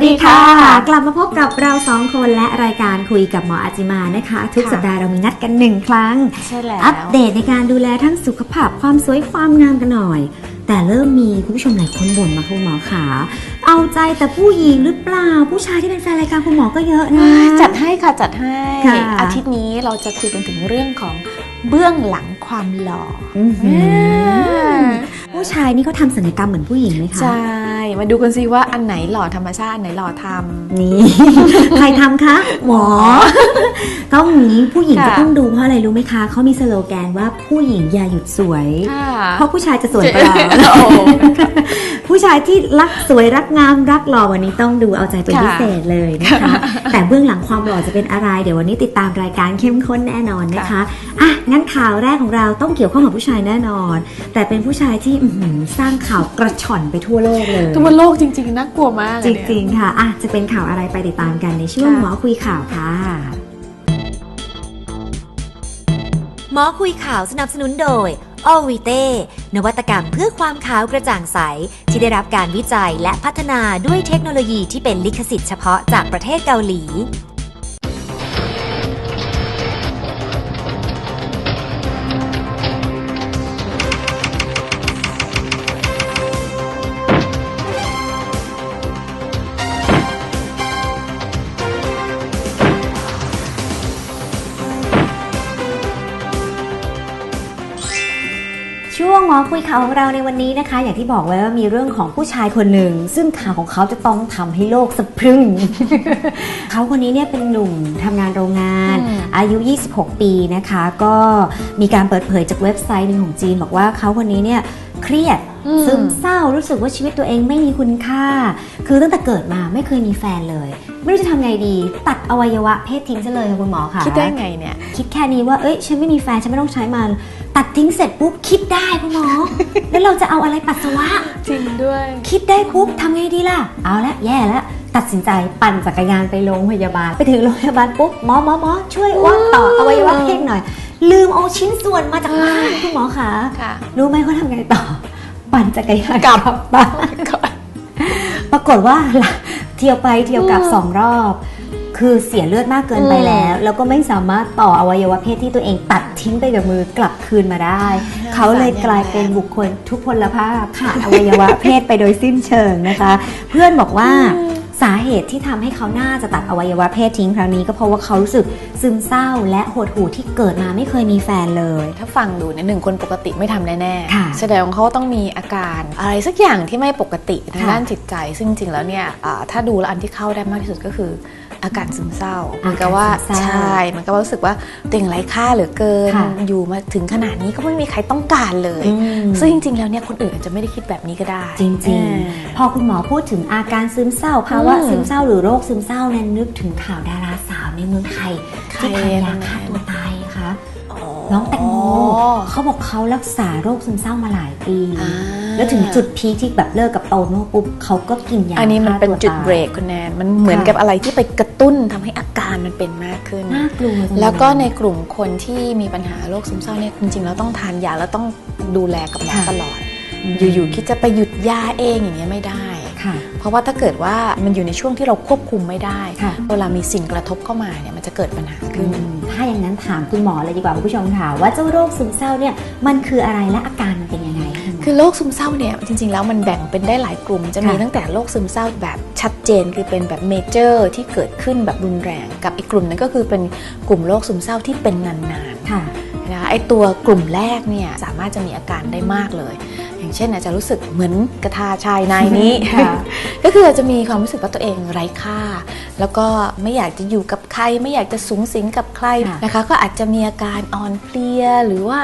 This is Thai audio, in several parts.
สวัสดีค่ะสวัสดีค่ะ กลับมาพบกับเราสองคนและรายการคุยกับหมออาจิมานะคะ ทุกค่ะสัปดาห์เรามีนัดกันหนึ่งครั้ง ใช่แล้ว อัปเดตในการดูแลทั้งสุขภาพความสวยความงามกันหน่อย แต่เริ่มมีคุณผู้ชมหลายคนบ่นมาคุณหมอขาเอาใจแต่ผู้หญิงหรือเปล่า ผู้ชายที่เป็นแฟนรายการคุณหมอก็เยอะนะ จัดให้ค่ะจัดให้ค่ะอาทิตย์นี้เราจะคุยกันถึงเรื่องของเบื้องหลังความหล่ออื้อหืออผู้ชายนี่เขาทำศัลยกรรมเหมือนผู้หญิงไหมคะใช่ มาดูกันสิว่าอันไหนหล่อธรรมชาติอันไหนหล่อทำนี่ ใครทำคะหมอ ต้องนี้ผู้หญิงค่ะก็ต้องดูเพราะอะไรรู้ไหมคะ เขามีสโลแกนว่าผู้หญิงอย่าหยุดสวยค่ะ เพราะผู้ชายจะสวยเปล่าโอ้ผู้ชายที่รักสวยรักงามรักหล่อวันนี้ต้องดูเอาใจเป็นค่ะ พิเศษเลยนะคะ แต่เบื้องหลังความหล่อจะเป็นอะไร เดี๋ยววันนี้ติดตามรายการเข้มข้นแน่นอนนะคะอะงั้นข่าวแรกของเราต้องเกี่ยวข้องกับผู้ชายแน่นอน แต่เป็นผู้ชายที่อื้อหือสร้างข่าวกระชอนไปทั่วโลกเลยทั่วโลกจริง ๆน่ากลัวมากจอะเนี่ย ริงๆค่ะอะจะเป็นข่าวอะไรไปติดตามกันในช่วงค่ะ หมอคุยข่าวค่ะ หมอคุยข่าวสนับสนุนโดย o v i t e นวัตกรรมเพื่อความขาวกระจ่างใส ที่ได้รับการวิจัยและพัฒนาด้วยเทคโนโลยีที่เป็นลิขสิทธิ์เฉพาะจากประเทศเกาหลี คุยข่าวของเราในวันนี้นะคะ อย่างที่บอกไว้ว่ามีเรื่องของผู้ชายคนหนึ่ง ซึ่งข่าวของเขาจะต้องทำให้โลกสะพรึง เขาคนนี้เนี่ยเป็นหนุ่มทำงานโรงงานอืมอายุ 26 ปีนะคะ ก็มีการเปิดเผยจากเว็บไซต์หนึ่งของจีน บอกว่าเขาคนนี้เนี่ยเครียดอืมซึมเศร้ารู้สึกว่าชีวิตตัวเองไม่มีคุณค่า คือตั้งแต่เกิดมาไม่เคยมีแฟนเลย ไม่รู้จะทำไงดี ตัดอวัยวะเพศทิ้งซะเลยค่ะคุณหมอค่ะ คิดได้ไงเนี่ย คิดแค่นี้ว่าเอ้ยฉันไม่มีแฟนฉันไม่ต้องใช้มัน ตัดทิ้งเสร็จปุ๊บคิดได้คุณหมอ แล้วเราจะเอาอะไรปัสสาวะ จริงด้วย คิดได้ปุ๊บทำไงดีล่ะ เอาละแย่แล้วตัดสินใจปั่นจักรยานไปโรงพยาบาล ไปถึงโรงพยาบาลปุ๊บหมอหมอหมอช่วยว่าต่ออวัยวะเพศหน่อย ลืมเอาชิ้นส่วนมาจากบ้านคุณหมอคะค่ะ รู้ไหมเขาทำไงต่อ ปั่นจักรยานกลับบ้านก่อนปรากฏว่าเที่ยวไปเที่ยวกลับสองรอบ คือเสียเลือดมากเกินไปอืมแล้ว แล้วก็ไม่สามารถต่ออวัยวะเพศที่ตัวเองตัดทิ้งไปกับมือกลับคืนมาได้ เขาเลยกลายเป็นบุคคลทุพพลภาพขาดอวัยวะเพศไปโดยสิ้นเชิงนะคะ เพื่อนบอกว่าสาเหตุที่ทำให้เขาน่าจะตัดอวัยวะเพศทิ้งครั้งนี้ก็เพราะว่าเขารู้สึกซึมเศร้าและหดหู่ที่เกิดมาไม่เคยมีแฟนเลย ถ้าฟังดูเนี่ยหนึ่งคนปกติไม่ทำแน่ค่ะๆแสดงว่าเขาต้องมีอาการอะไรสักอย่างที่ไม่ปกติทางค่ะด้านจิตใจ ซึ่งจริงๆแล้วเนี่ยอ่าถ้าดูแล้วอันที่เข้าได้มากที่สุดก็คือ อาการซึมเศร้าเหมือนกับว่าอาการซึมเศร้าใช่เหมันก็รู้สึกว่าตัวเองไร้ค่าเหลือเกินค่ะอยู่มาถึงขนาดนี้ก็ไม่มีใครต้องการเลยอืมซึ่งจริง ๆ แล้วเนี่ยคนอื่นอาจจะไม่ได้คิดแบบนี้ก็ได้ จริงเออๆพอคุณหมอพูดถึงอาการซึมเศร้าภาวะอืมซึมเศร้าหรือโรคซึมเศร้าเนี่ยนึกถึงข่าวดาราสาวในเมืองไทยใครที่ทานยายังไงฆ่าตัวตายค่ะ น้องแตงโมเขาบอกเขารักษาโรคซึมเศร้ามาหลายปีอ่าแล้วถึงจุดพีคที่แบบเลิกกับโตโน่ปุ๊บเขาก็กินยาอันนี้มันเป็นฆ่าตัวจุดตายเบรกคุณแนนมันเหมือนค่ะกับอะไรที่ไปกระตุ้นทำให้อาการมันเป็นมากขึ้นน่ากลัวจังเยแล้วก็ในกลุ่มคนที่มีปัญหาโรคซึมเศร้าเนี่ยจริงๆแล้วต้องทานยาแล้วต้องดูแลกับหมอค่ะตลอด อยู่ๆคิดจะไปหยุดยาเองอย่างเงี้ยไม่ได้ค่ะ เพราะว่าถ้าเกิดว่ามันอยู่ในช่วงที่เราควบคุมไม่ได้ค่ะเวลามีสิ่งกระทบเข้ามาเนี่ยมันจะเกิดปัญหาขึ้น ถ้าอย่างนั้นถามคุณหมอเลยดีกว่าคุณผู้ชมค่ะว่าเจ้าโรคซึมเศร้าเนี่ยมันคืออะไรและอาการมันเป็นยังไงคะณหมคือโรคซึมเศร้าเนี่ยจริงๆ แล้วมันแบ่งเป็นได้หลายกลุ่ม จะมีค่ะตั้งแต่โรคซึมเศร้าแบบชัดเจนคือเป็นแบบเมเจอร์ที่เกิดขึ้นแบบรุนแรง กับอีกกลุ่มหนึงก็คือเป็นกลุ่มโรคซึมเศร้าที่เป็นนานๆค่ะนะคะไอตัวกลุ่มแรกเนี่ยสามารถจะมีอาการได้มากเลย อย่างเช่นอาจจะรู้สึกเหมือนกระทาชายนายนี้ค่ะก็คืออาจจะมีความรู้สึกว่าตัวเองไร้ค่า แล้วก็ไม่อยากจะอยู่กับใคร ไม่อยากจะสูงสิงกับใครค่ะนะคะ ก็อาจจะมีอาการอ่อนเพลียหรือว่า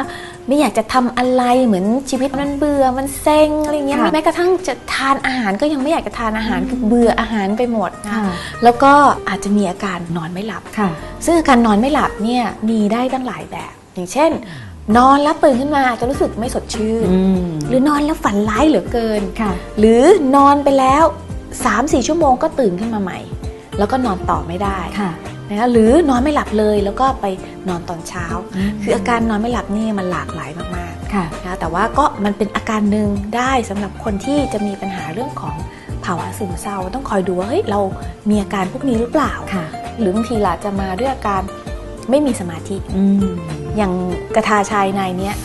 ไม่อยากจะทำอะไรเหมือนชีวิตมันเบื่อมันเซ็งอะไรเงี้ยค่ะแม้กระทั่งจะทานอาหารก็ยังไม่อยากจะทานอาหารคือเบื่ออาหารไปหมดนะค่ะแล้วก็อาจจะมีอาการนอนไม่หลับค่ะซึ่งอาการนอนไม่หลับเนี่ยมีได้ตั้งหลายแบบ อย่างเช่น นอนแล้วตื่นขึ้นมาอาจจะรู้สึกไม่สดชื่นอืมหรือนอนแล้วฝันร้ายเหลือเกิน ค่ะ หรือนอนไปแล้ว 3-4 ชั่วโมงก็ตื่นขึ้นมาใหม่ แล้วก็นอนต่อไม่ได้ค่ะนะคะหรือนอนไม่หลับเลยแล้วก็ไปนอนตอนเช้า คืออาการนอนไม่หลับนี่มันหลากหลายมากค่ะๆนะคะแต่ว่าก็มันเป็นอาการหนึ่งได้สำหรับคนที่จะมีปัญหาเรื่องของภาวะซึมเศร้า ต้องคอยดูว่าเฮ้ยเรามีอาการพวกนี้หรือเปล่าค่ะหรือบางทีล่ะจะมาด้วยอาการไม่มีสมาธิ อืมอย่างกระทาชายในเนี้ย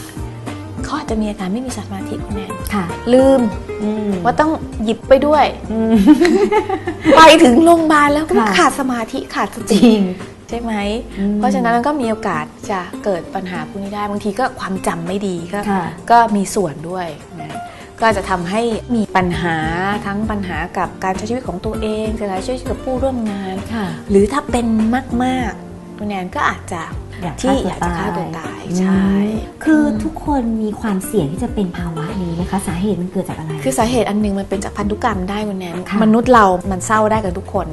เขาอาจจะมีอาการไม่มีสมาธิคุณแนนค่ะลืมอืมว่าต้องหยิบไปด้วยอืมไปถึงโรงพยาบาลแล้วก็ค่ะขาดสมาธิขาดสจติริงใช่ไหมอืมเพราะฉะนั้นมันก็มีโอกาสจะเกิดปัญหาพวกนี้ได้บางทีก็ความจำไม่ดีก็ค่ะก็มีส่วนด้วยนะก็อาจจะทำให้มีปัญหาทั้งปัญหากับการใช้ชีวิตของตัวเองการใช้ชีวิตกับผู้ร่วมงานค่ะหรือถ้าเป็นมากๆ คุณแนนก็อาจจะอยากที่อยากจะฆ่าตัวตายใช่ คือทุกคนมีความเสี่ยงที่จะเป็นภาวะนี้นะคะ สาเหตุมันเกิดจากอะไร คือสาเหตุอันหนึงมันเป็นจากพันธุกรรมได้คุณแนนค่ะมนุษย์เรามันเศร้าได้กันทุกคน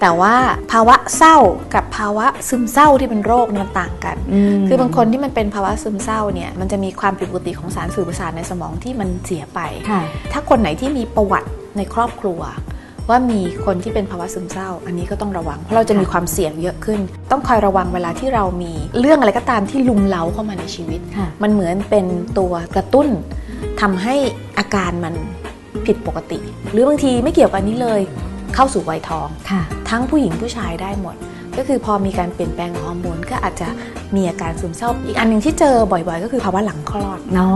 แต่ว่าภาวะเศร้ากับภาวะซึมเศร้าที่เป็นโรคเนี่ยมันต่างกันมคือบางคนที่มันเป็นภาวะซึมเศร้าเนี่ยมันจะมีความผิดปกติของสารสื่อประสาทในสมองที่มันเสียไปค่ะถ้าคนไหนที่มีประวัติในครอบครัว ว่ามีคนที่เป็นภาวะซึมเศร้า อันนี้ก็ต้องระวัง เพราะเราจะมีความเสี่ยงเยอะขึ้น ต้องคอยระวังเวลาที่เรามีเรื่องอะไรก็ตามที่ลุมเล้าเข้ามาในชีวิตค่ะมันเหมือนเป็นตัวกระตุ้นทำให้อาการมันผิดปกติ หรือบางทีไม่เกี่ยวกับอันนี้เลย เข้าสู่วัยทองค่ะทั้งผู้หญิงผู้ชายได้หมด ก็คือพอมีการเปลี่ยนแปลงของฮอร์โมนก็อาจจะมีอาการซึมเศร้าอีกอันหนึ่งที่เจอบ่อย ๆ ก็คือภาวะหลังคลอดเนา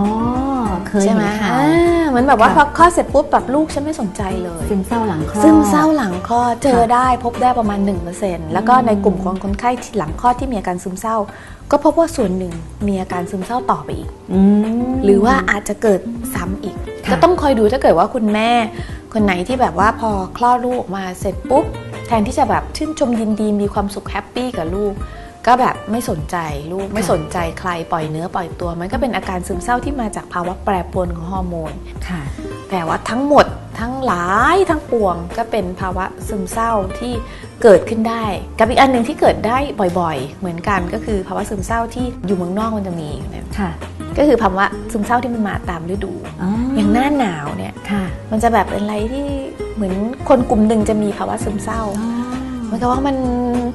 ะ เคยใช่เห็ไหมนข่าว อ่าเหมือนแบบว่าค่ะพอคลอดเสร็จปุ๊บแบบลูกฉันไม่สนใจเลย ซึมเศร้าหลังคลอด ซึมเศร้าหลังคลอดเจอค่ะได้พบได้ประมาณ 1%แล้วก็ในกลุ่มของคนไข้ที่หลังคลอดที่มีอาการซึมเศร้า ก็พบว่าส่วนหนึ่งมีอาการซึมเศร้าต่อไปอีกอืมหรือว่าอาจจะเกิดซ้ำอีก ค่ะ ก็ต้องคอยดูถ้าเกิดว่าคุณแม่ คนไหนที่แบบว่าพอคลอดลูกออกมาเสร็จปุ๊บ แทนที่จะแบบชื่นชมยินดีมีความสุขแฮปปี้กับลูก ก็แบบไม่สนใจลูกไม่สนใจใครปล่อยเนื้อปล่อยตัว มันก็เป็นอาการซึมเศร้าที่มาจากภาวะแปรปรวนของฮอร์โมนค่ะแต่ว่าทั้งหมดทั้งหลายทั้งปวงก็เป็นภาวะซึมเศร้าที่เกิดขึ้นได้ กับอีกอันหนึ่งที่เกิดได้บ่อยๆ เหมือนกันก็คือภาวะซึมเศร้าที่อยู่เมืองนอกมันจะมีนะค่ะก็คือภาวะซึมเศร้าที่มันมาตามฤดูอ๋ออย่างหน้าหนาวเนี่ยค่ะมันจะแบบเป็นอะไรที่เหมือนคนกลุ่มหนึ่งจะมีภาวะซึมเศร้าอ๋อเห มือนกับว่ามัน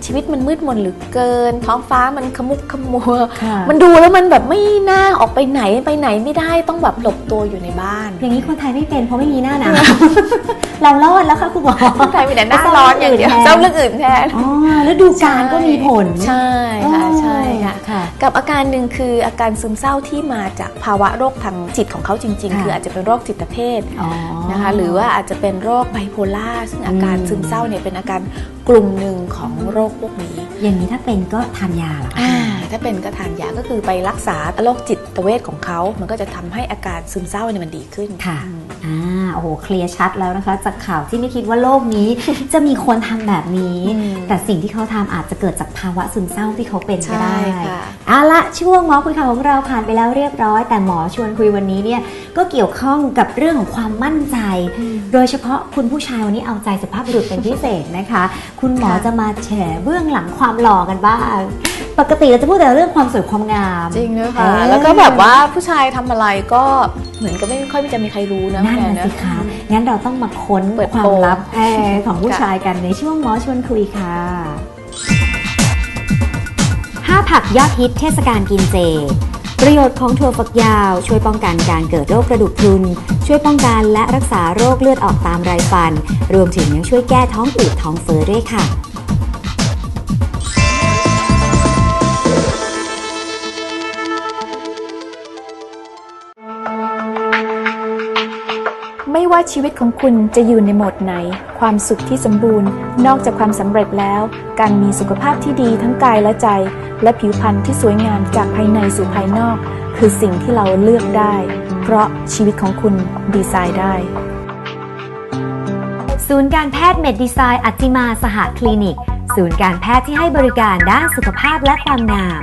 ชีวิตมันมืดมนเหรือเกิน ท้องฟ้ามันขมุกขมัวค่ะมันดูแล้วมันแบบไม่น่าออกไปไหนไปไหนไม่ได้ต้องแบบหลบตัวอยู่ในบ้าน อย่างนี้คนไทยไม่เป็นเพราะไม่มีหน้าหนาวเรารอดแล้วค่ะคุณหมอคนไทยมีแต่หน้าร้อนอย่างเดียวเศเจ้าร้าเรื่เรื่อองงอื่อื่นนแทแทนอ๋อแล้วดูการก็มีผลใช่ค่ะใช่ค่ะค่ะกับอาการหนึ่งคืออาการซึมเศร้าที่มาจากภาวะโรคทางจิตของเขาจริง ๆค่ะคืออาจจะเป็นโรคจิตเภทอ๋อนะคะหรือว่าอาจจะเป็นโรคไบโพล่าซึ่งอาการอืมซึมเศร้าเนี่ยเป็นอาการกลุ่มหนึ่งของโรคพวกนี้ อย่างนี้ถ้าเป็นก็ทานยาเหรอคะอ่าถ้าเป็นก็ทานยาก็คือไปรักษาโรคจิตเวชของเขา มันก็จะทำให้อาการซึมเศร้าเนี่ยมันดีขึ้นค่ะอืมอ่าโอ้โหเคลียร์ชัดแล้วนะคะ จากข่าวที่ไม่คิดว่าโลกนี้ จะมีคนทำแบบนี้อืมแต่สิ่งที่เขาทำอาจจะเกิดจากภาวะซึมเศร้าที่เขาเป็นก็ได้ใช่ค่ะเอาละช่วงหมอคุยข่าวของเราผ่านไปแล้วเรียบร้อย แต่หมอชวนคุยวันนี้เนี่ยก็เกี่ยวข้องกับเรื่องของความมั่นใจ โดยเฉพาะคุณผู้ชายวันนี้เอาใจสุภาพบุรุษเป็นพิเศษนะคะ คุณหมอค่ะจะมาแฉเบื้องหลังความหล่อกันบ้าง ปกติเราจะพูดแต่เรื่องความสวยความงาม จริงด้วยเอค่ะอแล้วก็แบบว่าผู้ชายทำอะไรก็เหมือนกับไม่ค่อยจะมีใครรู้นะนั่นแม่น่ะนะสิคะงั้นเราต้องมาค้นเปิดควาโปมงลับเอ่อของผู้ค่ะชายกันในช่วงหมอชวนคุยค่ะ5ผักยอดฮิตเทศกาลกินเจ ประโยชน์ของถั่วฝักยาว ช่วยป้องกันการเกิดโรคกระดูกพรุน ช่วยป้องกันและรักษาโรคเลือดออกตามไรฟัน รวมถึงยังช่วยแก้ท้องอืดท้องเฟ้อด้วยค่ะ ชีวิตของคุณจะอยู่ในโหมดไหน ความสุขที่สมบูรณ์ นอกจากความสำเร็จแล้ว การมีสุขภาพที่ดีทั้งกายและใจ และผิวพรรณที่สวยงามจากภายในสู่ภายนอก คือสิ่งที่เราเลือกได้ เพราะชีวิตของคุณดีไซน์ได้ ศูนย์การแพทย์เมดดีไซน์อัจจิมาสหคลินิก ศูนย์การแพทย์ที่ให้บริการด้านสุขภาพและความงาม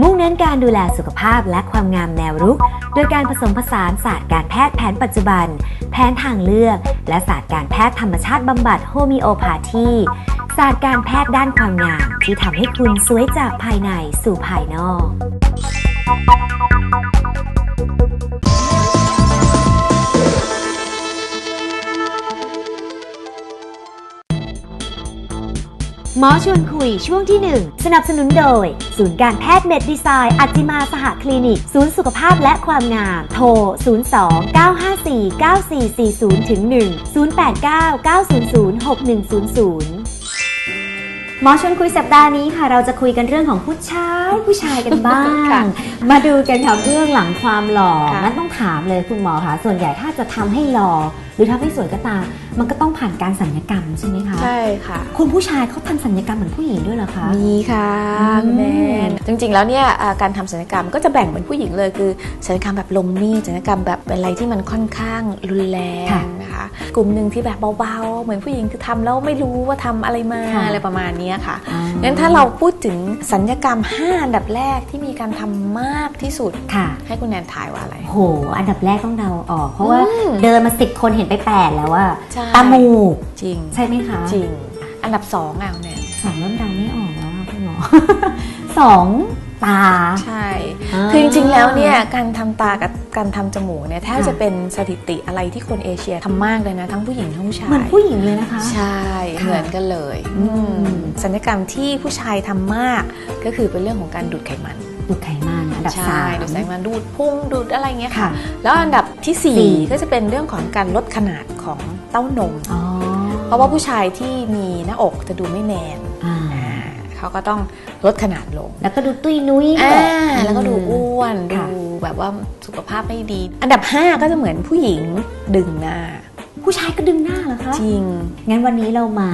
มุ่งเน้นการดูแลสุขภาพและความงามแนวรุก โดยการผสมผสานศาสตร์การแพทย์แผนปัจจุบัน แผนทางเลือก และศาสตร์การแพทย์ธรรมชาติบำบัดโฮมิโอพาธีศาสตร์การแพทย์ด้านความงาม ที่ทำให้คุณสวยจากภายในสู่ภายนอก หมอชวนคุยช่วงที่ 1 สนับสนุนโดย ศูนย์การแพทย์เมดดีไซน์อัจจิมาสหคลินิก ศูนย์สุขภาพและความงาม โทร 02 954 9440ถึง1 089 900 6100 หมอชวนคุยสัปดาห์นี้ค่ะ เราจะคุยกันเรื่องของผู้ชายผู้ชายกันบ้างค่ะมาดูกันค่ะเรื่องหลังความหล่อค่ะงั้นต้องถามเลยคุณหมอคะส่วนใหญ่ถ้าจะทำให้หล่อหรือทำให้สวยก็ตามมันก็ต้องผ่านการสัญญกรรมใช่ไหมคะใช่ค่ะ คุณผู้ชายเขาทำสัญญกรรมเหมือนผู้หญิงด้วยเหรอคะมีค่ะอืมคุณแม่จริง ๆ แล้วเนี่ยอ่าการทำศัลยกรรมก็จะแบ่งเป็นผู้หญิงเลยคือศัลยกรรมแบบลงมีดศัลยกรรมแบบเป็นอะไรที่มันค่อนข้างรุนแรงนะคะ กลุ่มหนึ่งที่แบบเบาๆ เหมือนผู้หญิงคือทำแล้วไม่รู้ว่าทำอะไรมาอะไรประมาณเนี้ยค่ะอ่างั้นถ้าเราพูดถึงสัญญกรรม 5 อันดับแรกที่มีการทำมากที่สุดค่ะ ให้คุณแนนถ่ายว่าอะไรโหอันดับแรกต้องเดาออก เพราะว่าอืมเดินมาสิบคนเห็นไปแปดแล้วว่าใช่ตามูกจริง ใช่ไหมคะจริง อันดับ2อะคุณแนนสองเริ่มเดาไม่ออกแล้วอะคุณหมอสอง ตา ใช่อ่าคือจริงๆ แล้วเนี่ยการทำตากับการทำจมูกเนี่ยแทบค่ะจะเป็นสถิติอะไรที่คนเอเชียทำมากเลยนะ ทั้งผู้หญิงทั้งผู้ชาย เหมือนผู้หญิงเลยนะคะ ใช่ค่ะเหมือนกันเลยอืมอืมสัญญกรรมที่ผู้ชายทำมากก็คือเป็นเรื่องของการดูดไขมันดูดไขมันอันดับใช่สามดูดไขมันดูดพุงดูดอะไรเงี้ยค่ะค่ะแล้วอันดับที่สี่ 4 ก็จะเป็นเรื่องของการลดขนาดของเต้านมอ๋อเพราะว่าผู้ชายที่มีหน้าอกจะดูไม่แมนอ่าอ่า เขาก็ต้องลดขนาดลง แล้วก็ดูตุ้ยนุ้ยอ่าแบบแล้วก็ดูอ้วนค่ะดูแบบว่าสุขภาพไม่ดี อันดับ 5 ก็จะเหมือนผู้หญิงดึงหน้า ผู้ชายก็ดึงหน้าเหรอคะ จริง งั้นวันนี้เรามา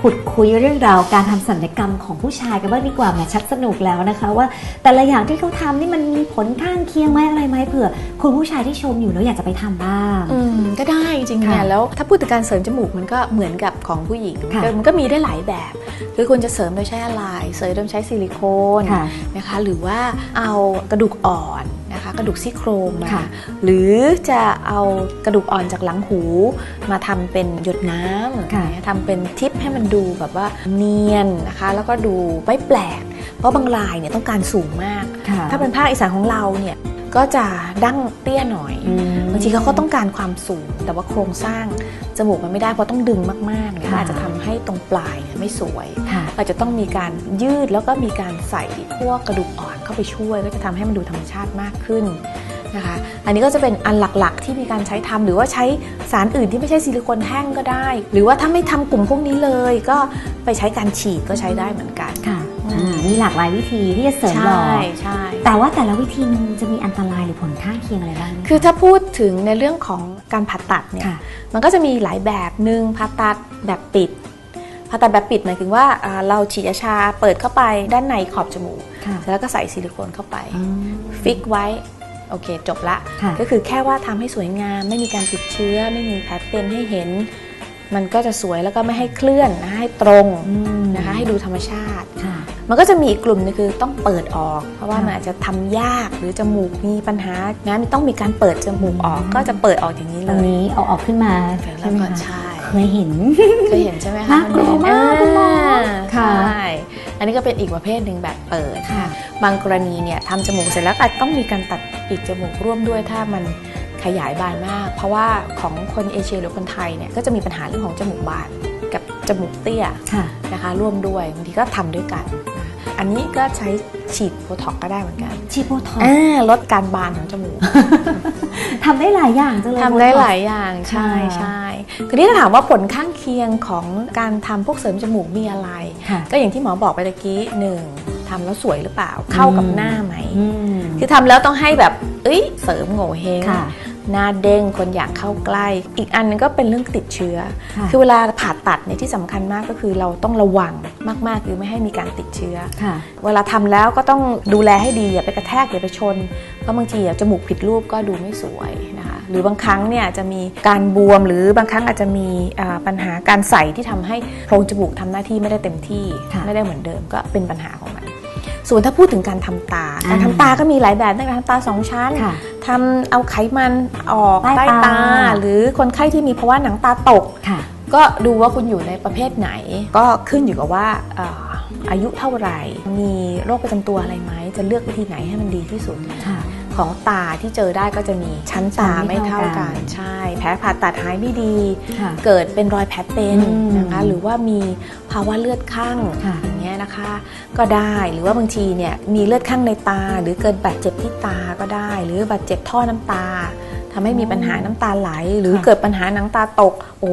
ขุดคุยเรื่องราวการทำศัลยกรรมของผู้ชายกันบ้างดีกว่าแหมชักสนุกแล้วนะคะ ว่าแต่ละอย่างที่เขาทำนี่มันมีผลข้างเคียงไหมอะไรไหมเผื่อคุณผู้ชายที่ชมอยู่แล้วอยากจะไปทำบ้าง อืมก็ได้จริงๆค่ะเนี่ยแล้วถ้าพูดถึงการเสริมจมูกมันก็เหมือนกับของผู้หญิงค่ะมันก็มีได้หลายแบบคือคุณจะเสริมโดยใช้อะไร เสริมโดยใช้ซิลิโคนค่ะ นะคะหรือว่าเอากระดูกอ่อนนะคะกระดูกซี่โครงมาค่ะหรือจะเอากระดูกอ่อนจากหลังหู มาทำเป็นหยดน้ำค่ะทำเป็นทิปให้มันดูแบบว่าเนียนนะคะ แล้วก็ดูไม่แปลก เพราะบางรายเนี่ยต้องการสูงมากค่ะถ้าเป็นภาคอีสานของเราเนี่ย ก็จะดั้งเตี้ยหน่อยอืมบางทีเขาก็ต้องการความสูง แต่ว่าโครงสร้างจมูกมันไม่ได้เพราะต้องดึงมากๆเนี่ยค่ะอาจจะทำให้ตรงปลายเนี่ยไม่สวยค่ะเราจะต้องมีการยืดแล้วก็มีการใส่พวกกระดูกอ่อนเข้าไปช่วย ก็จะทำให้มันดูธรรมชาติมากขึ้นนะคะ อันนี้ก็จะเป็นอันหลักๆ ที่มีการใช้ทำหรือว่าใช้สารอื่นที่ไม่ใช่ซิลิโคนแท่งก็ได้ หรือว่าถ้าไม่ทำกลุ่มพวกนี้เลย ก็ไปใช้การฉีดก็ใช้ได้เหมือนกันค่ะอ่า มีหลากหลายวิธีที่จะเสริมหล่อใช่ใช่ แต่ว่าแต่ละวิธีมันจะมีอันตรายหรือผลข้างเคียงอะไรบ้างไหม คือถ้าพูดถึงในเรื่องของการผ่าตัดเนี่ย ค่ะ มันก็จะมีหลายแบบหนึ่งผ่าตัดแบบปิด ผ่าตัดแบบปิดหมายถึงว่าอ่าเราฉีดยาชาเปิดเข้าไปด้านในขอบจมูก ค่ะ แล้วก็ใส่ซิลิโคนเข้าไปอืมฟิกไว้โอเคจบละ ค่ะ ก็คือแค่ว่าทำให้สวยงาม ไม่มีการติดเชื้อ ไม่มีแผลเป็นให้เห็น มันก็จะสวยแล้วก็ไม่ให้เคลื่อนนะให้ตรงอืมนะคะให้ดูธรรมชาติ ค่ะ มันก็จะมีอีกกลุ่มหนึงคือต้องเปิดออก เพราะว่าค่ะมันอาจจะทำยากหรือจมูกมีปัญหานะมันต้องมีการเปิดจมูกออก ก็จะเปิดออกอย่างนี้ตเลรงยนี้เอาออกขึ้นมาแล้ใช่วไหมก็คะใช่เคยเห็นเคยเห็นใช่ไหมคะน่ากลัวมากคุณหมอค่ะใช่อันนี้ก็เป็นอีกประเภทหนึ่งแบบเปิดค่ะ บางกรณีเนี่ยทำจมูกเสร็จแล้วอาจต้องมีการตัดปีกจมูกร่วมด้วยถ้ามันขยายบานมาก เพราะว่าของคนเอเชียหรือคนไทยเนี่ยก็จะมีปัญหาเรื่องของจมูกบานกับจมูกเตี้ยค่ะนะคะร่วมด้วยบางทีก็ทำด้วยกันนะ อันนี้ก็ใช้ฉีดโบท็อกซ์ก็ได้เหมือนกันชีโบท็อกอ่าลดการบานของจมูกทำได้หลายอย่างจังเลย ทำได้หลายอย่างใช่ค่ะใช่ทีนี้ถ้าถามว่าผลข้างเคียงของการทำพวกเสริมจมูกมีอะไร ค่ะ ก็อย่างที่หมอบอกไปตะกี้หนึ่งทำแล้วสวยหรือเปล่าเข้ากับหน้าไหม อืม คือทำแล้วต้องให้แบบ เอ้ย เสริมโง่เฮงค่ะ หน้าเด้งคนอยากเข้าใกล้ อีกอันนึงก็เป็นเรื่องติดเชื้อค่ะคือเวลาผ่าตัดเนี่ยที่สำคัญมากก็คือเราต้องระวังมากๆ คือไม่ให้มีการติดเชื้อค่ะเวลาทำแล้วก็ต้องดูแลให้ดีอย่าไปกระแทกอย่าไปชน เพราะบางทีอะจมูกผิดรูปก็ดูไม่สวยนะคะหรือบางครั้งเนี่ยจะมีการบวมหรือบางครั้งอาจจะมีอ่าปัญหาการใส่ที่ทำให้โพรงจมูกทำหน้าที่ไม่ได้เต็มที่ค่ะไม่ได้เหมือนเดิมก็เป็นปัญหาของมัน ส่วนถ้าพูดถึงการทำตาอ่าการทำตาก็มีหลายแบบในการทำตาสองชั้นค่ะทำเอาไขมันออกใต้ใต้ตาตา หรือคนไข้ที่มีภาวะหนังตาตกค่ะก็ดูว่าคุณอยู่ในประเภทไหน ก็ขึ้นอยู่กับว่าเอ่ออายุเท่าไหร่ มีโรคประจำตัวอะไรไหม จะเลือกวิธีไหนให้มันดีที่สุดค่ะ ของตาที่เจอได้ก็จะมีชั้นตาชั้นไม่ไม่เท่าเท่ากักันนใช่ แผลผ่าตัดหายไม่ดีค่ะเกิดเป็นรอยแผลเป็นอืมนะคะหรือว่ามีภาวะเลือดข้างค่ะอย่างเงี้ยนะคะ ก็ได้หรือว่าบางทีเนี่ยมีเลือดข้างในตา หรือเกิดบาดเจ็บที่ตาก็ได้ หรือบาดเจ็บท่อน้ำตาทำให้มีปัญหาน้ำตาไหล หรือค่ะเกิดปัญหาหนังตาตกโอ้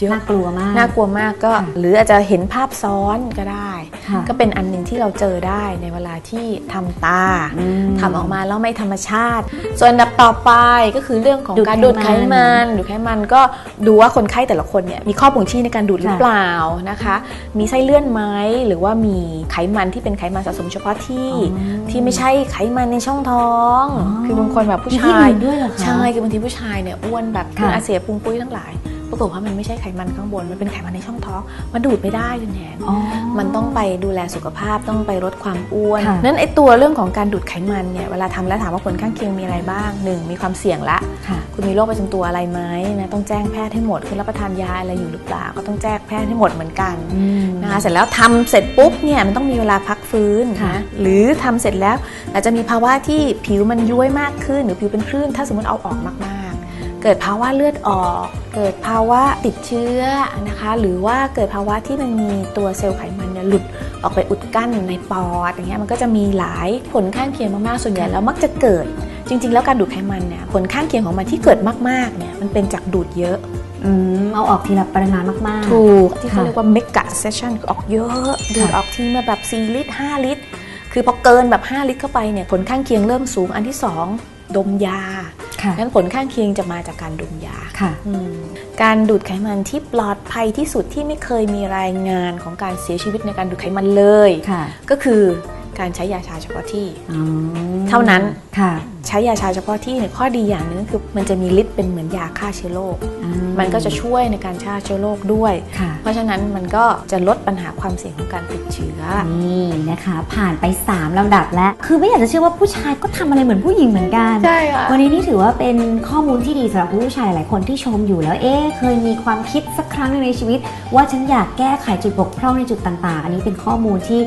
เยอะน่ากลัวมากน่ากลัวมากก็ค่ะหรืออาจจะเห็นภาพซ้อนก็ได้ค่ะก็เป็นอันหนึ่งที่เราเจอได้ในเวลาที่ทำตาอืมทำออกมาแล้วไม่ธรรมชาติ ส่วนอันดับต่อไปก็คือเรื่องของดูดการดูดไขไขมัมันนดูดไขมันก็ดูว่าคนไข้แต่ละคนเนี่ยมีข้อบ่งชี้ในการดูดหรือค่ะเปล่านะคะ มีไส้เลื่อนไหมหรือว่ามีไขมันที่เป็นไขมันสะสมเฉพาะที่อ๋อที่ไม่ใช่ไขมันในช่องท้องอ๋อคือบางคนแบบผู้มีที่ชายอื่นด้วยเหรอคะใช่คือบางทีผู้ชายเนี่ยอ้วนแบบค่ะอาเซียพุงปุ้ยทั้งหลาย ปรากฏว่ามันไม่ใช่ไขมันข้างบน มันเป็นไขมันในช่องท้องมันดูดไม่ได้คุณแหนอ๋อมันต้องไปดูแลสุขภาพต้องไปลดความอ้วนค่ะนั้นไอตัวเรื่องของการดูดไขมันเนี่ยเวลาทำแล้วถามว่าผลข้างเคียงมีอะไรบ้างหนึ่งมีความเสี่ยงละค่ะคุณมีโรคประจำตัวอะไรไหมนะต้องแจ้งแพทย์ให้หมด คุณรับประทานยาอะไรอยู่หรือเปล่า ก็ต้องแจ้งแพทย์ให้หมดเหมือนกันอืมนะคะเสร็จแล้วทำเสร็จปุ๊บเนี่ยมันต้องมีเวลาพักฟื้นค่ะนะหรือทำเสร็จแล้วอาจจะมีภาวะที่ผิวมันย้วยมากขึ้น หรือผิวเป็นคลื่นถ้าสมมติเอาออกมากๆ เกิดภาวะเลือดออก เกิดภาวะติดเชื้อนะคะ หรือว่าเกิดภาวะที่มันมีตัวเซลล์ไขมันเนี่ยหลุดออกไปอุดกั้นในปอดอย่างเงี้ยมันก็จะมีหลายผลข้างเคียงมากๆส่วนใหญ่แล้วมักจะเกิด จริง ๆ แล้วการดูดไขมันเนี่ยผลข้างเคียงของมันที่เกิดมากๆเนี่ยมันเป็นจากดูดเยอะอืมเอาออกทีละปริมาณมากๆ ถูกที่เขาค่ะเรียกว่าเมกะเซสชันออกเยอะดูดออกทีมาแบบ 4 ลิตร 5 ลิตร คือพอเกินแบบ 5 ลิตรเข้าไปเนี่ยผลข้างเคียงเริ่มสูงอันที่ 2 ดมยาค่ะ งั้นผลข้างเคียงจะมาจากการดมยาค่ะอืมการดูดไขมันที่ปลอดภัยที่สุดที่ไม่เคยมีรายงานของการเสียชีวิตในการดูดไขมันเลยค่ะก็คือ การใช้ยาชาเฉพาะที่อ๋อเท่านั้นค่ะใช้ยาชาเฉพาะที่เนี่ยข้อดีอย่างหนึงคือมันจะมีฤทธิ์เป็นเหมือนยาฆ่าเชื้อโรคอืมันก็จะช่วยในการฆ่าเชื้อโรคด้วยค่ะเพราะฉะนั้นมันก็จะลดปัญหาความเสี่ยงของการติดเชื้อนี่นะคะ ผ่านไป 3ลำดับแล้ว คือไม่อยากจะเชื่อว่าผู้ชายก็ทำอะไรเหมือนผู้หญิงเหมือนกันใช่ค่ะวันนี้นี่ถือว่าเป็นข้อมูลที่ดีสำหรับผู้ชายหลายคนที่ชมอยู่แล้วเอ๊ะเคยมีความคิดสักครั้งหนึ่งในชีวิต ว่าฉันอยากแก้ไขจุดบกพร่องในจุดต่าง ๆ อันนี้เป็นข้อมูลที่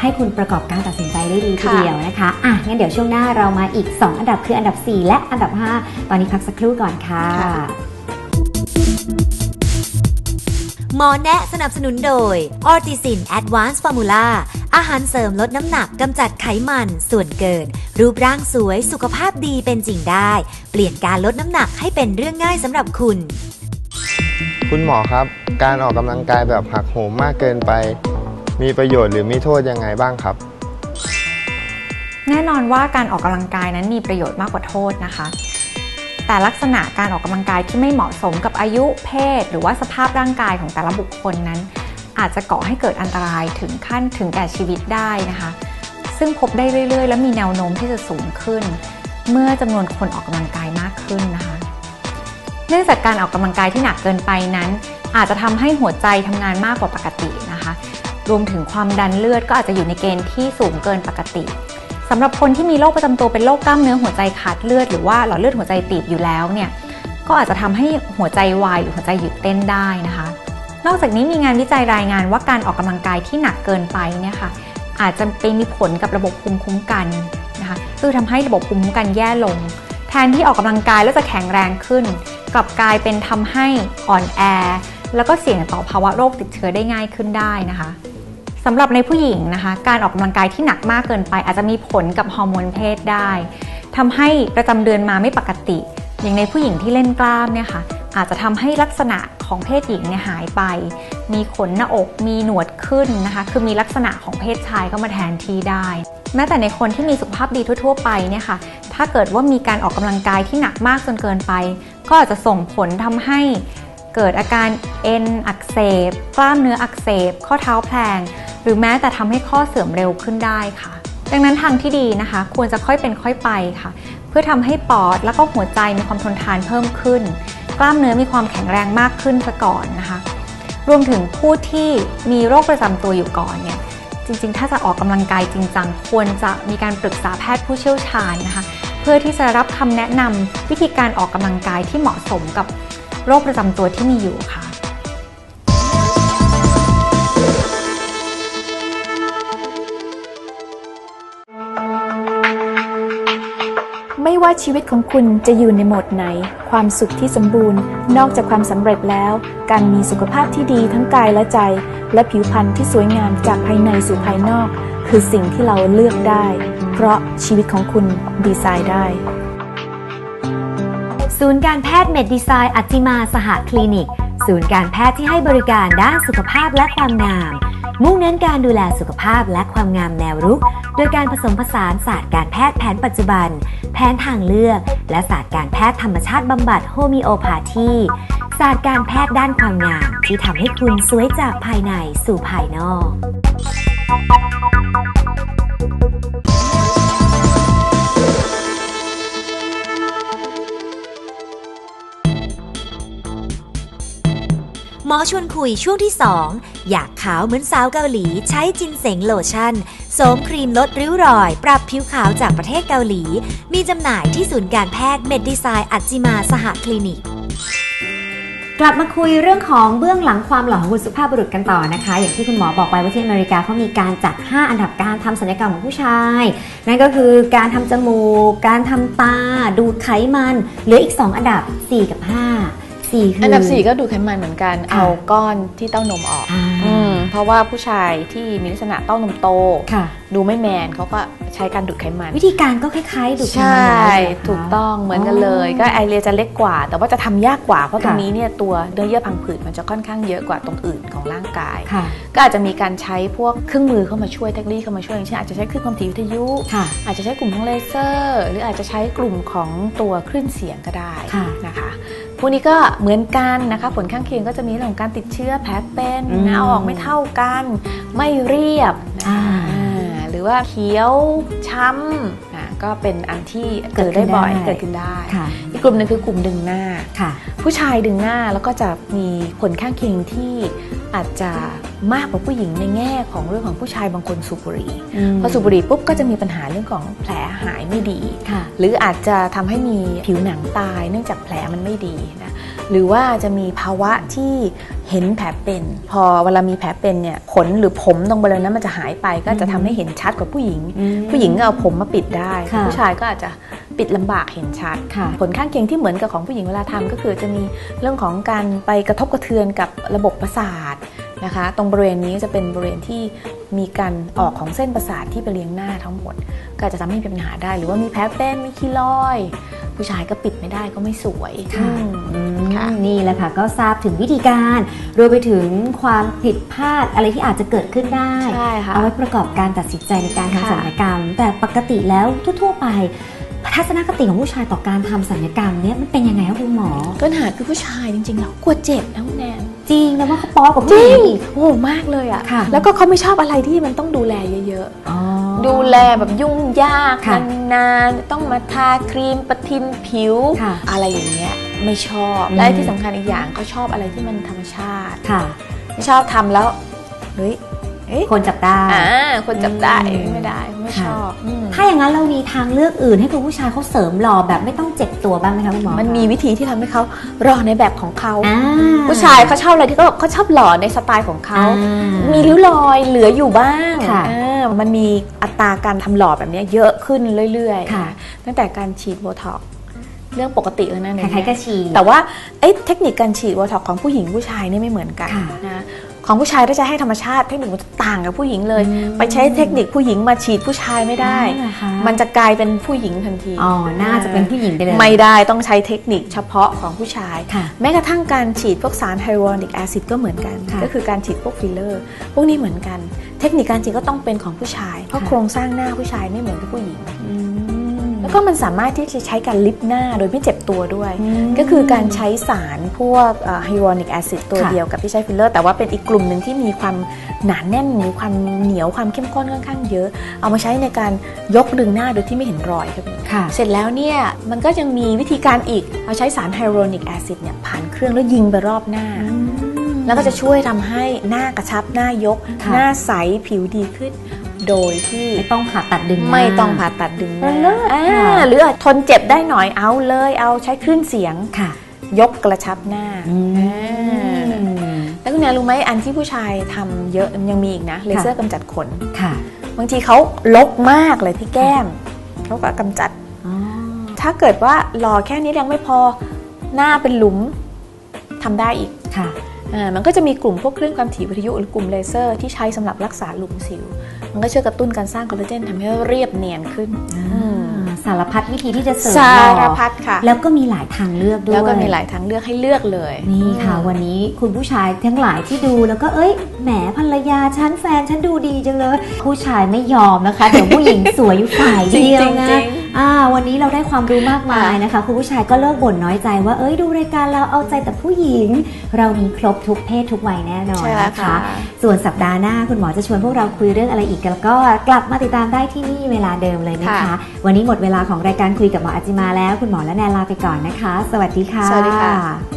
ให้คุณประกอบการตัดสินใจได้ดีทีค่ะเดียวนะคะอะงั้นเดี๋ยวช่วงหน้าเรามาอีก 2 อันดับคืออันดับ 4 และอันดับ 5 ตอนนี้พักสักครู่ก่อนค่ะหมอแนะสนับสนุนโดยออร์ติซินแอดวานซ์ฟอร์มูลาอาหารเสริมลดน้ำหนักกำจัดไขมันส่วนเกิน รูปร่างสวยสุขภาพดีเป็นจริงได้ เปลี่ยนการลดน้ำหนักให้เป็นเรื่องง่ายสำหรับคุณ คุณหมอครับ การออกกำลังกายแบบหักโหมมากเกินไป มีประโยชน์หรือมีโทษยังไงบ้างครับ แน่นอนว่าการออกกำลังกายนั้นมีประโยชน์มากกว่าโทษนะคะ แต่ลักษณะการออกกำลังกายที่ไม่เหมาะสมกับอายุเพศ หรือว่าสภาพร่างกายของแต่ละบุคคลนั้น อาจจะก่อให้เกิดอันตรายถึงขั้นถึงแก่ชีวิตได้นะคะ ซึ่งพบได้เรื่อย ๆ และมีแนวโน้มที่จะสูงขึ้น เมื่อจำนวนคนออกกำลังกายมากขึ้นนะคะ เนื่องจากการออกกำลังกายที่หนักเกินไปนั้น อาจจะทำให้หัวใจทำงานมากกว่าปกตินะคะ รวมถึงความดันเลือดก็อาจจะอยู่ในเกณฑ์ที่สูงเกินปกติ สำหรับคนที่มีโรคประจำตัวเป็นโรคกล้ามเนื้อหัวใจขาดเลือดหรือว่าหลอดเลือดหัวใจตีบอยู่แล้วเนี่ยก็อาจจะทำให้หัวใจวายหรือหัวใจหยุดเต้นได้นะคะ นอกจากนี้มีงานวิจัยรายงานว่าการออกกำลังกายที่หนักเกินไปเนี่ยค่ะอาจจะไปมีผลกับระบบภูมิคุ้มกันนะคะคือทำให้ระบบภูมิคุ้มกันแย่ลง แทนที่ออกกำลังกายแล้วจะแข็งแรงขึ้น กลับกลายเป็นทำให้อ่อนแอ แล้วก็เสี่ยงต่อภาวะโรคติดเชื้อได้ง่ายขึ้นได้นะคะ สำหรับในผู้หญิงนะคะ การออกกำลังกายที่หนักมากเกินไป อาจจะมีผลกับฮอร์โมนเพศได้ทำให้ประจำเดือนมาไม่ปกติ อย่างในผู้หญิงที่เล่นกล้ามเนี่ยค่ะอาจจะทำให้ลักษณะของเพศหญิงเนี่ยหายไป มีขนหน้าอกมีหนวดขึ้นนะคะ คือมีลักษณะของเพศชายเข้ามาแทนที่ได้ แม้แต่ในคนที่มีสุขภาพดีทั่ว ๆ ไปเนี่ยค่ะ ถ้าเกิดว่ามีการออกกำลังกายที่หนักมากจนเกินไป ก็อาจจะส่งผลทำให้เกิดอาการเอ็นอักเสบ กล้ามเนื้ออักเสบ ข้อเท้าแพลง หรือแม้แต่ทำให้ข้อเสื่อมเร็วขึ้นได้ค่ะ ดังนั้นทางที่ดีนะคะ ควรจะค่อยเป็นค่อยไปค่ะ เพื่อทำให้ปอดแล้วก็หัวใจมีความทนทานเพิ่มขึ้น กล้ามเนื้อมีความแข็งแรงมากขึ้นซะก่อนนะคะ รวมถึงผู้ที่มีโรคประจำตัวอยู่ก่อนเนี่ยจริงๆ ถ้าจะออกกำลังกายจริงจังควรจะมีการปรึกษาแพทย์ผู้เชี่ยวชาญนะคะ เพื่อที่จะรับคำแนะนำวิธีการออกกำลังกายที่เหมาะสมกับโรคประจำตัวที่มีอยู่ค่ะ ว่าชีวิตของคุณจะอยู่ในโหมดไหน ความสุขที่สมบูรณ์ นอกจากความสำเร็จแล้ว การมีสุขภาพที่ดีทั้งกายและใจ และผิวพรรณที่สวยงามจากภายในสู่ภายนอก คือสิ่งที่เราเลือกได้ เพราะชีวิตของคุณดีไซน์ได้ ศูนย์การแพทย์เมดดีไซน์อัจจิมาสหคลินิก ศูนย์การแพทย์ที่ให้บริการด้านสุขภาพและความงาม มุ่งเน้นการดูแลสุขภาพและความงามแนวรุก โดยการผสมผสานศาสตร์การแพทย์แผนปัจจุบัน แผนทางเลือก และศาสตร์การแพทย์ธรรมชาติบำบัดโฮมิโอพาธีศาสตร์การแพทย์ด้านความงาม ที่ทำให้คุณสวยจากภายในสู่ภายนอกหมอชวนคุยช่วงที่ 2 อยากขาวเหมือนสาวเกาหลีใช้จินเสงโลชั่น โสมครีมลดริ้วรอย ปรับผิวขาวจากประเทศเกาหลี มีจำหน่ายที่ศูนย์การแพทย์เมดดีไซน์อัจจิมาสหคลินิก กลับมาคุยเรื่องของเบื้องหลังความหล่อของคุณสุภาพบุรุษกันต่อนะคะ อย่างที่คุณหมอบอกไปว่าที่อเมริกาเขามีการจัด 5 อันดับการทำศัลยกรรมของผู้ชาย นั่นก็คือการทำจมูก การทำตา ดูดไขมัน เหลืออีก 2 อันดับ 4 กับ 5 4คืออั อันดับ4ก็ดูดไขมันเหมือนกัน ค่ะเอาก้อนที่เต้านมออกอ่า อืมเพราะว่าผู้ชายที่มีลักษณะเต้านมโต ค่ะ ดูไม่แมนเขาก็ใช้การดูดไขมันวิธีการก็คล้ายๆดูดไขใช่มันเลยเหรคะ ถูกต้องเหมือนกันเลย ก็ไอเรียจะเล็กกว่า แต่ว่าจะทำยากกว่า เพราะตรงค่ะ นี้เนี่ยตัวเนื้อเยื่อพังผืดมันจะค่อนข้างเยอะกว่าตรงอื่นของร่างกาย ค่ะ ก็อาจจะมีการใช้พวกเครื่องมือเข้ามาช่วยเทคโนโลยีเข้ามาช่วยอย่างเช่นอาจจะใช้คลื่นความถี่วิทยุ ค่ะ อาจจะใช้กลุ่มของเลเซอร์ หรืออาจจะใช้กลุ่มของตัวคลื่นเสียงก็ได้ค่ะ นะคะ พวกนี้ก็เหมือนกันนะคะ ผลข้างเคียงก็จะมีเรื่องของการติดเชื้อแผลเป็นอืมนะเอาออกไม่เท่ากัน ไม่เรียบนะคะอ่าอ่าหรือว่าเขียวช้ำอะ ก็เป็นอันที่เกิเกิดดขึ้ได้นบ่อยได้เกิดขึ้นได้ค่ะอีกกลุ่มหนึงคือกลุ่มดึงหน้าค่ะผู้ชายดึงหน้าแล้วก็จะมีผลข้างเคียงที่อาจจะมากกว่าผู้หญิงในแง่ของเรื่องของผู้ชายบางคนสูบบุหรี่พอสูบบุหรี่ปุ๊บก็จะมีปัญหาเรื่องของแผลหายไม่ดีค่ะหรืออาจจะทำให้มีผิวหนังตาย เนื่องจากแผลมันไม่ดีนะหรือว่าจะมีภาวะที่ เห็นแผลเป็น พอเวลามีแผลเป็นเนี่ยขนหรือผมตรงบริเวณนั้นมันจะหายไปก็จะทำให้เห็นชัดกว่าผู้หญิงอืมผู้หญิงก็เอาผมมาปิดได้ค่ะผู้ชายก็อาจจะปิดลำบากเห็นชัดค่ะผลข้างเคียงที่เหมือนกับของผู้หญิงเวลาทำก็คือจะมีเรื่องของการไปกระทบกระเทือนกับระบบประสาท นะคะ ตรงบริเวณนี้จะเป็นบริเวณที่มีการออกของเส้นประสาทที่ไปเลี้ยงหน้าทั้งหมด ก็อาจจะทำให้มีปัญหาได้ หรือว่ามีแผลเป็นมีคีลอยด์ผู้ชายก็ปิดไม่ได้ก็ไม่สวยค่ะอืมอืมค่ะนี่แหละค่ะก็ทราบถึงวิธีการรวมไปถึงความผิดพลาดอะไรที่อาจจะเกิดขึ้นได้ใช่ค่ะเอาไว้ประกอบการตัดสินใจในการทำค่ะศัลยกรรม แต่ปกติแล้วทั่ว ๆ ไป ทัศนคติของผู้ชายต่อการทำศัลยกรรมเนี่ยมันเป็นยังไงคะคุณหมอ ปัญหาคือผู้ชายจริงๆแล้วกลัวเจ็บนะคุณแนนจริงแล้วว่าเขาป๊อกกับจผู้หริญิงง อีก โอ้โหมากเลยอะค่ะ แล้วก็เขาไม่ชอบอะไรที่มันต้องดูแลเยอะๆอ๋อดูแลแบบยุ่งยากค่ะนานๆต้องมาทาครีมประทินผิว ค่ะอะไรอย่างเงี้ยไม่ชอบอืม และที่สำคัญอีกอย่างเขาชอบอะไรที่มันธรรมชาติ ค่ะ ไม่ชอบทำแล้วเฮ้ย เอ๊ะคนจับได้อ่าคนจับได้อืมไม่ได้ไม่ค่ะชอบอืมถ้าอย่างนั้นเรามีทางเลือกอื่นให้คุณผู้ชายเขาเสริมหล่อแบบไม่ต้องเจ็บตัวบ้างไหมคะคุณหมอมันมีวิธีที่ทำให้เขารอในแบบของเขาอ่าผู้ชายเขาชอบอะไรที่เขาเขาชอบหล่อในสไตล์ของเขาอ่ามีริ้วรอยเหลืออยู่บ้างค่ะอ่ามันมีอัตราการทำหล่อแบบเนี้ยเยอะขึ้นเรื่อยๆค่ะตั้งแต่การฉีดโบท็อกซ์เรื่องปกติแล้วนะคในล้ายๆกระชีแต่ว่าไอ้เทคนิคการฉีดโบท็อกซ์ของผู้หญิงผู้ชายเนี่ยไม่เหมือนกันค่ะนะ ของผู้ชายถ้าจะให้ธรรมชาติเทคนิคมันจะต่างกับผู้หญิงเลยอืมไปใช้เทคนิคผู้หญิงมาฉีดผู้ชายไม่ได้ อ๋อเหรอคะ มันจะกลายเป็นผู้หญิงทันที อ๋อ น่าจะเป็นผู้หญิงไปเลย ไม่ได้ต้องใช้เทคนิคเฉพาะของผู้ชาย ค่ะแม้กระทั่งการฉีดพวกสารไฮโดรนิกแอซิดก็เหมือนกัน ค่ะก็คือการฉีดพวกฟิลเลอร์ พวกนี้เหมือนกัน เทคนิคการฉีดก็ต้องเป็นของผู้ชาย เพราะค่ะ โครงสร้างหน้าผู้ชายไม่เหมือนกับผู้หญิง อืม แล้วก็มันสามารถที่จะใช้การลิฟต์หน้าโดยไม่เจ็บตัวด้วยอืมก็คือการใช้สารพวกไฮโดรนิกแอซิดตัวค่ะเดียวกับที่ใช้ฟิลเลอร์ แต่ว่าเป็นอีกกลุ่มหนึ่งที่มีความหนาแน่นมีความเหนียวความเข้มข้นค่อนข้างเยอะ เอามาใช้ในการยกดึงหน้าโดยที่ไม่เห็นรอยครับพี่ค่ะเสร็จแล้วเนี่ยมันก็ยังมีวิธีการอีกเอาใช้สารไฮโดรนิกแอซิดเนี่ยผ่านเครื่องแล้วยิงไปรอบหน้าอืมแล้วก็จะช่วยทำให้หน้ากระชับหน้ายกค่ะหน้าใสผิวดีขึ้น โดยที่ไม่ต้องผ่าตัดดึงหน้าไม่ต้องผ่าตัดดึงหน้าเลิศอ่าค่ะหรือทนเจ็บได้หน่อยเอาเลยเอาใช้คลื่นเสียงค่ะ ยกกระชับหน้าอืมอ่าแล้วคุณแม่รู้ไหมอันที่ผู้ชายทำเยอะยังมีอีกนะเลเซอร์กำจัดขนค่ะ บางทีเขาลกมากเลยที่แก้มเขาก็กำจัดอ๋อถ้าเกิดว่าหล่อแค่นี้ยังไม่พอหน้าเป็นหลุมทำได้อีกค่ะอ่ามันก็จะมีกลุ่มพวกคลื่นความถี่วิทยุหรือกลุ่มเลเซอร์ที่ใช้สำหรับรักษาหลุมสิว มันก็ช่วยกระตุ้นการสร้างคอลลาเจนทำให้เรียบเนียนขึ้นอืมสารพัดวิธีที่จะเสริมสาหล่อรพัดค่ะ แล้วก็มีหลายทางเลือกด้วย แล้วก็มีหลายทางเลือกให้เลือกเลย นี่ค่ะอืมวันนี้คุณผู้ชายทั้งหลายที่ดูแล้วก็เอ้ยแหมภรรยาฉันแฟนฉันดูดีจังเลย ผู้ชายไม่ยอมนะคะเดี๋ยวผู้หญิงสวยอยู่ฝ่ายเดียวจริงๆนะจริง อ่าวันนี้เราได้ความรู้มากมายนะคะคุณผู้ชายก็เลิกบ่นน้อยใจว่าเอ้ยดูรายการเราเอาใจแต่ผู้หญิง เรามีครบทุกเพศทุกวัยแน่นอนใช่แล้วนะค่ะคะ ส่วนสัปดาห์หน้าคุณหมอจะชวนพวกเราคุยเรื่องอะไรอีกแล้วก็กลับมาติดตามได้ที่นี่เวลาเดิมเลยนะคะ วันนี้หมดเวลาของรายการคุยกับหมออาจิมาแล้ว คุณหมอและแนนลาไปก่อนนะคะ สวัสดีค่ะสวัสดีค่ะ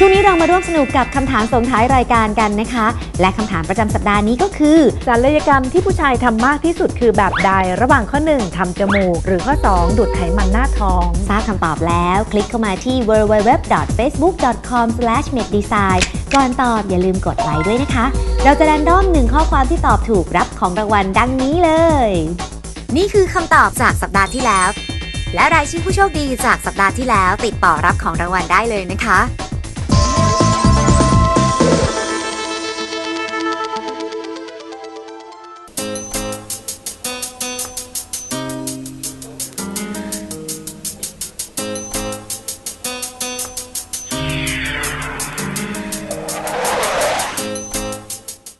ช่วงนี้เรามาร่วมสนุกกับคำถามส่งท้ายรายการกันนะคะ และคำถามประจำสัปดาห์นี้ก็คือศัลยกรรมที่ผู้ชายทำมากที่สุดคือแบบใด ระหว่างข้อ 1 ทำจมูก หรือข้อ 2 ดูดไขมันหน้าท้อง ทราบคำตอบแล้ว คลิกเข้ามาที่ www.facebook.com/meddesign ก่อนตอบอย่าลืมกดไลค์ด้วยนะคะ เราจะแรนดอมหนึ่งข้อความที่ตอบถูกรับของรางวัลดังนี้เลย นี่คือคำตอบจากสัปดาห์ที่แล้ว และรายชื่อผู้โชคดีจากสัปดาห์ที่แล้ว ติดต่อรับของรางวัลได้เลยนะคะ